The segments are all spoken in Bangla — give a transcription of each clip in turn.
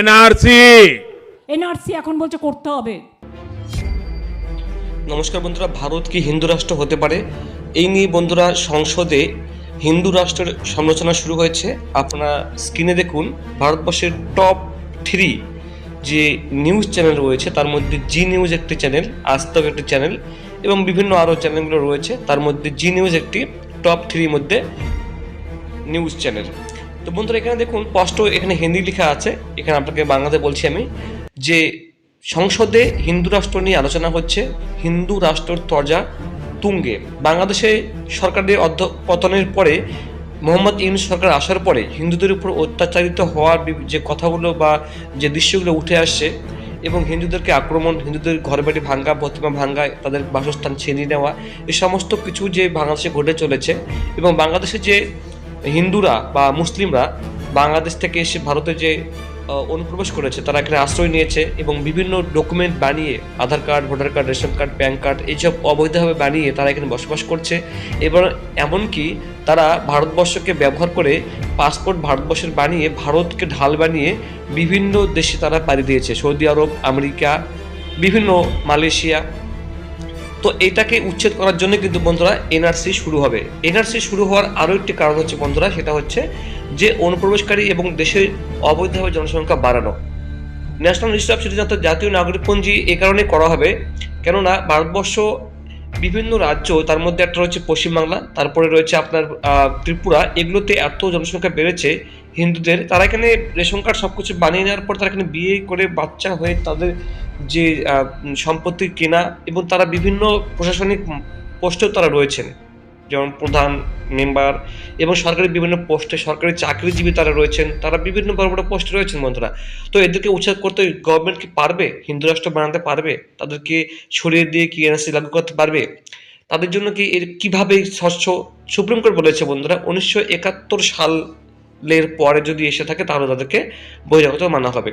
এনআরসি। এনআরসি এখন বলছে করতে হবে। নমস্কার বন্ধুরা ভারত কি হিন্দু রাষ্ট্র হতে পারে? এই নিয়ে বন্ধুরা সংসদে হিন্দু রাষ্ট্রের সমালোচনা শুরু হয়েছে। আপনারা স্ক্রিনে দেখুন ভারতবর্ষের টপ থ্রি যে নিউজ চ্যানেল রয়েছে তার মধ্যে জি নিউজ একটি চ্যানেল আজতক একটি চ্যানেল এবং বিভিন্ন আরও চ্যানেলগুলো রয়েছে তার মধ্যে জি নিউজ একটি টপ থ্রির মধ্যে নিউজ চ্যানেল তো বন্ধুরা, এখানে দেখুন, স্পষ্ট এখানে হিন্দি লেখা আছে। এখানে আপনাকে বাংলাতে বলছি আমি যে সংসদে হিন্দু রাষ্ট্র নিয়ে আলোচনা হচ্ছে, হিন্দু রাষ্ট্রের তরজা তুঙ্গে। বাংলাদেশে সরকারের অধ্যপতনের পরে, মোহাম্মদ ইউনুস সরকার আসার পরে হিন্দুদের উপর অত্যাচারিত হওয়ার যে কথাগুলো বা যে দৃশ্যগুলো উঠে আসছে এবং হিন্দুদেরকে আক্রমণ, হিন্দুদের ঘর বাড়ি ভাঙ্গা, প্রতিমা ভাঙ্গা, তাদের বাসস্থান ছিনিয়ে নেওয়া এই সমস্ত কিছু যে বাংলাদেশে ঘটে চলেছে এবং বাংলাদেশে যে হিন্দুরা বা মুসলিমরা বাংলাদেশ থেকে এসে ভারতে যে অনুপ্রবেশ করেছে, তারা এখানে আশ্রয় নিয়েছে এবং বিভিন্ন ডকুমেন্ট বানিয়ে Aadhaar card voter card ration card PAN card এইসব অবৈধভাবে বানিয়ে তারা এখানে বসবাস করছে। এবং এমনকি তারা ভারতবর্ষকে ব্যবহার করে পাসপোর্ট ভারতবর্ষের বানিয়ে ভারতকে ঢাল বানিয়ে বিভিন্ন দেশে তারা পাড়ি দিয়েছে। সৌদি আরব, আমেরিকা, বিভিন্ন মালয়েশিয়া তো এটাকে উচ্ছেদ করার জন্য কিন্তু বন্ধুরা এনআরসি শুরু হবে। এনআরসি শুরু হওয়ার আরও একটি কারণ হচ্ছে বন্ধুরা, সেটা হচ্ছে যে অনুপ্রবেশকারী এবং দেশে অবৈধভাবে জনসংখ্যা বাড়ানো। ন্যাশনাল লিস্ট অফ সিটিজেন অর্থাৎ জাতীয় নাগরিকপঞ্জি এ কারণে করা হবে, কেননা ভারতবর্ষ বিভিন্ন রাজ্য, তার মধ্যে একটা রয়েছে পশ্চিমবাংলা, তারপরে রয়েছে আপনার ত্রিপুরা, এগুলোতে এত জনসংখ্যা বেড়েছে হিন্দুদের, তারা এখানে রেশন কার্ড সব কিছু বানিয়ে নেওয়ার পর তারা এখানে বিয়ে করে বাচ্চা হয়ে তাদের যে সম্পত্তি কেনা এবং তারা বিভিন্ন প্রশাসনিক পোস্টেও তারা রয়েছেন। যেমন প্রধান মেম্বার এবং সরকারি বিভিন্ন পোস্টে সরকারি চাকরিজীবী তারা রয়েছেন, তারা বিভিন্ন বড় বড় পোস্টে রয়েছেন বন্ধুরা। তো এদেরকে উচ্ছেদ করতে গভর্নমেন্ট কি পারবে? হিন্দু রাষ্ট্র বানাতে পারবে? তাদেরকে সরিয়ে দিয়ে কি এনআরসি লাগু করতে পারবে? তাদের জন্য কি এর কীভাবে স্বচ্ছ? সুপ্রিম কোর্ট বলেছে বন্ধুরা, উনিশশো একাত্তর সালের পরে যদি এসে থাকে, তাহলে তাদেরকে বহিরাগত মানা হবে।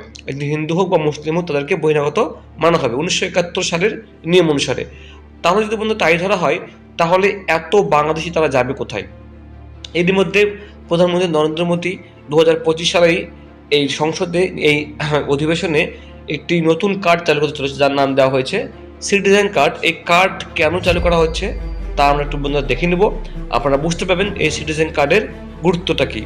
হিন্দু হোক বা মুসলিম হোক, তাদেরকে বহিরাগত মানা হবে। উনিশশো একাত্তর সালের নিয়ম অনুসারে। তাহলে যদি বন্ধু তাই ধরা হয়, তাহলে এত বাংলাদেশি তারা যাবে কোথায়? এরই মধ্যে প্রধানমন্ত্রী নরেন্দ্র মোদী দু হাজার পঁচিশ সালেই এই সংসদে, এই অধিবেশনে একটি নতুন কার্ড চালু করতে চলেছে, যার নাম দেওয়া হয়েছে সিটিজেন কার্ড এই কার্ড কেন চালু করা হচ্ছে, তা আমরা একটু বন্ধুরা দেখে নেব। আপনারা বুঝতে পারবেন এই সিটিজেন কার্ডের গুরুত্বটা কী।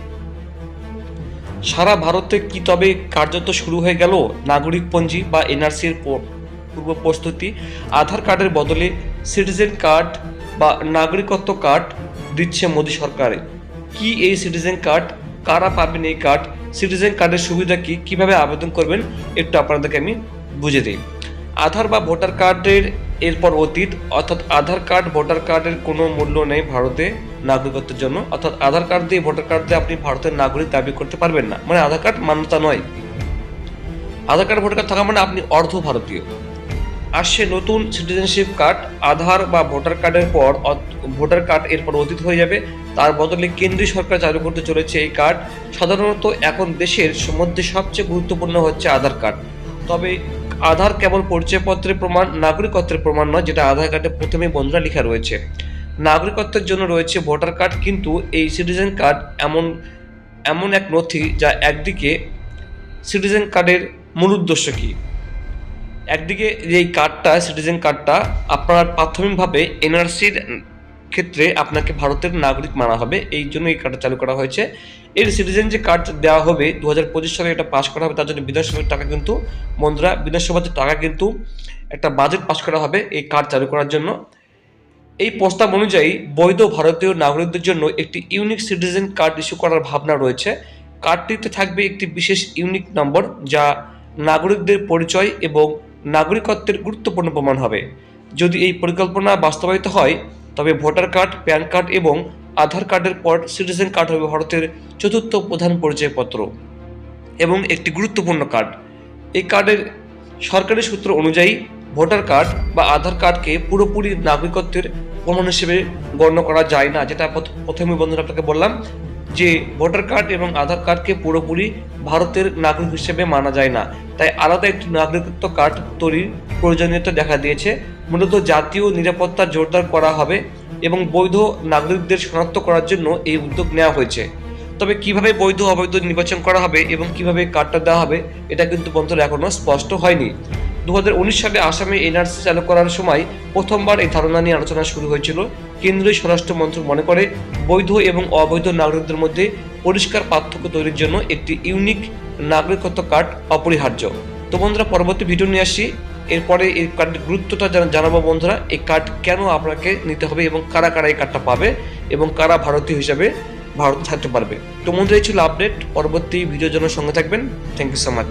সারা ভারতে কি তবে কার্যত শুরু হয়ে গেল নাগরিকপঞ্জি বা এনআরসির পূর্ব প্রস্তুতি? আধার কার্ডের বদলে সিটিজেন কার্ড বা নাগরিকত্ব কার্ড দিচ্ছে মোদী সরকারে। কি এই সিটিজেন কার্ড? কারা পাবেন এই কার্ড? সিটিজেন কার্ডের সুবিধা কি? কীভাবে আবেদন করবেন? একটু আপনাদেরকে আমি বুঝে দিই। আধার বা ভোটার কার্ডের এরপর অতীত, অর্থাৎ আধার কার্ড, ভোটার কার্ডের কোনো মূল্য নেই ভারতে নাগরিকত্বের জন্য, অর্থাৎ আধার কার্ড দিয়ে, ভোটার কার্ড দিয়ে আপনি ভারতের নাগরিক দাবি করতে পারবেন না। মানে আধার কার্ড মান্যতা নয়। আধার কার্ড, ভোটার কার্ড থাকা মানে আপনি অর্ধ ভারতীয়। আসছে নতুন সিটিজেনশিপ কার্ড আধার বা ভোটার কার্ডের পর ভোটার কার্ড এরপর অতীত হয়ে যাবে। তার বদলে কেন্দ্রীয় সরকার চালু করতে চলেছে এই কার্ড সাধারণত এখন দেশের মধ্যে সবচেয়ে গুরুত্বপূর্ণ হচ্ছে আধার কার্ড। তবে আধার কেবল পরিচয়পত্রের প্রমাণ, নাগরিকত্বের প্রমাণ নয়, যেটা আধার কার্ডে প্রথমে বন্ধুরা লেখা রয়েছে। নাগরিকত্বের জন্য রয়েছে ভোটার কার্ড, কিন্তু এই সিটিজেন কার্ড এমন এমন এক নথি যা একদিকে সিটিজেন কার্ডের মূল উদ্দেশ্য কী? একদিকে এই কার্ডটা, সিটিজেন কার্ডটা আপনার প্রাথমিকভাবে এনআরসির ক্ষেত্রে আপনাকে ভারতের নাগরিক মানা হবে। এই জন্য এই কার্ডটা চালু করা হয়েছে। এর সিটিজেন যে কার্ড দেওয়া হবে দু হাজার পঁচিশ সালে এটা পাশ করা হবে, তার জন্য বিধানসভার টাকা কিন্তু, বন্ধুরা, বিধানসভার টাকা কিন্তু একটা বাজেট পাশ করা হবে এই কার্ড চালু করার জন্য। এই প্রস্তাব অনুযায়ী বৈধ ভারতীয় নাগরিকদের জন্য একটি ইউনিক সিটিজেন কার্ড ইস্যু করার ভাবনা রয়েছে। কার্ডটিতে থাকবে একটি বিশেষ ইউনিক নম্বর যা নাগরিকদের পরিচয় এবং নাগরিকত্বের গুরুত্বপূর্ণ প্রমাণ হবে। যদি এই পরিকল্পনা বাস্তবায়িত হয় তবে ভোটার কার্ড, প্যান কার্ড এবং আধার কার্ডের পর সিটিজেন কার্ড হবে ভারতের চতুর্থ প্রধান পরিচয়পত্র এবং একটি গুরুত্বপূর্ণ কার্ড। এই কার্ডের সরকারি সূত্র অনুযায়ী ভোটার কার্ড বা আধার কার্ডকে পুরোপুরি নাগরিকত্বের প্রমাণ হিসেবে গণ্য করা যায় না, যেটা প্রথমে বন্ধুরা আপনাকে বললাম যে ভোটার কার্ড এবং আধার কার্ডকে পুরোপুরি ভারতের নাগরিক হিসেবে মানা যায় না। তাই আলাদা একটি নাগরিকত্ব কার্ড তৈরির প্রয়োজনীয়তা দেখা দিয়েছে। মূলত জাতীয় নিরাপত্তা জোরদার করা হবে এবং বৈধ নাগরিকদের শনাক্ত করার জন্য এই উদ্যোগ নেওয়া হয়েছে। তবে কীভাবে বৈধ অবৈধ নির্বাচন করা হবে এবং কীভাবে কার্ডটা দেওয়া হবে, এটা কিন্তু বন্ধুরা এখনও স্পষ্ট হয়নি। দু হাজার উনিশ সালে আসামে এনআরসি চালু করার সময় প্রথমবার এই ধারণা নিয়ে আলোচনা শুরু হয়েছিল। কেন্দ্রীয় স্বরাষ্ট্র মন্ত্রক মনে করে, বৈধ এবং অবৈধ নাগরিকদের মধ্যে পরিষ্কার পার্থক্য তৈরির জন্য একটি ইউনিক নাগরিকত্ব কার্ড অপরিহার্য। তো বন্ধুরা, পরবর্তী ভিডিও নিয়ে আসি। এরপরে এই কার্ডের গুরুত্বটা জানা- জানাব বন্ধুরা, এই কার্ড কেন আপনাকে নিতে হবে এবং কারা কারা এই কার্ডটা পাবে এবং কারা ভারতীয় হিসাবে ভারতে থাকতে পারবে। তো বন্ধুরা, এই ছিল আপডেট পরবর্তী ভিডিওর জন্য সঙ্গে থাকবেন। Thank you so much